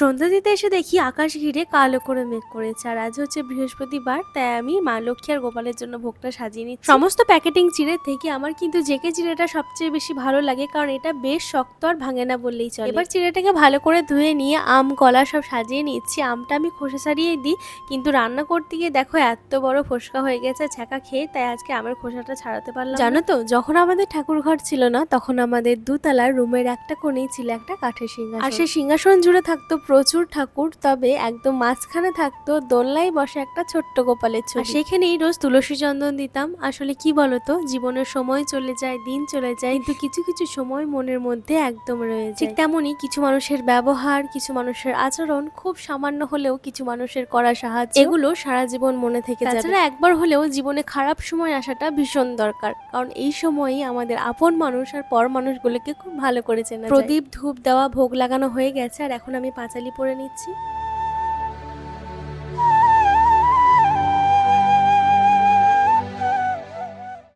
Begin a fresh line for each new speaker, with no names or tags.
সন্ধ্যা দিতে এসে দেখি আকাশ ঘিরে কালো করে মেঘ করেছে আর আজ হচ্ছে বৃহস্পতিবার তাই আমি মা লক্ষ্মী আর গোপালের জন্য ভোগটা সাজিয়ে নিচ্ছি। সমস্ত প্যাকেটিং চিড়ে থেকে আমার কিন্তু জেকে চিড়েটা সবচেয়ে বেশি ভালো লাগে কারণ এটা বেশ শক্ত আর ভাঙে না বললেই চলে। এবার চিড়েটাকে ভালো করে ধুয়ে নিয়ে আম কলা সব সাজিয়ে নিচ্ছি। আমটা আমি খোসা ছাড়িয়ে দিই কিন্তু রান্না করতে গিয়ে দেখো এত বড় ফোসকা হয়ে গেছে ছ্যাঁকা খেয়ে তাই আজকে আমের খোসাটা ছাড়াতে পারলাম জানো তো যখন আমাদের ঠাকুর ঘর ছিল না তখন আমাদের দুতলার রুমের একটা কোণেই ছিল একটা কাঠের সিংহাসন। আর সেই সিংহাসন জুড়ে থাকতো প্রচুর ঠাকুর তবে একদম মাঝখানে থাকতো দোলনায় বসে একটা ছোট্ট গোপালের ছবি। সেখানেই রোজ তুলসী চন্দন দিতাম। আসলে কি বলতো জীবনের সময় চলে যায় দিন চলে যায় কিন্তু কিছু কিছু সময় মনের মধ্যে একদম রয়ে যায়। ঠিক তেমনই কিছু মানুষের ব্যবহার কিছু মানুষের আচরণ খুব সামান্য হলেও কিছু মানুষের করা সাহায্য এগুলো সারা জীবন মনে থেকে যাবে। তাছাড়া একবার হলেও জীবনে খারাপ সময় আসাটা ভীষণ দরকার কারণ এই সময়ই আমাদের আপন মানুষ আর পর মানুষগুলোকে খুব ভালো করে চেনা প্রদীপ ধূপ দেওয়া ভোগ লাগানো হয়ে গেছে আর এখন আমি পাঁচালি পরে নিচ্ছি।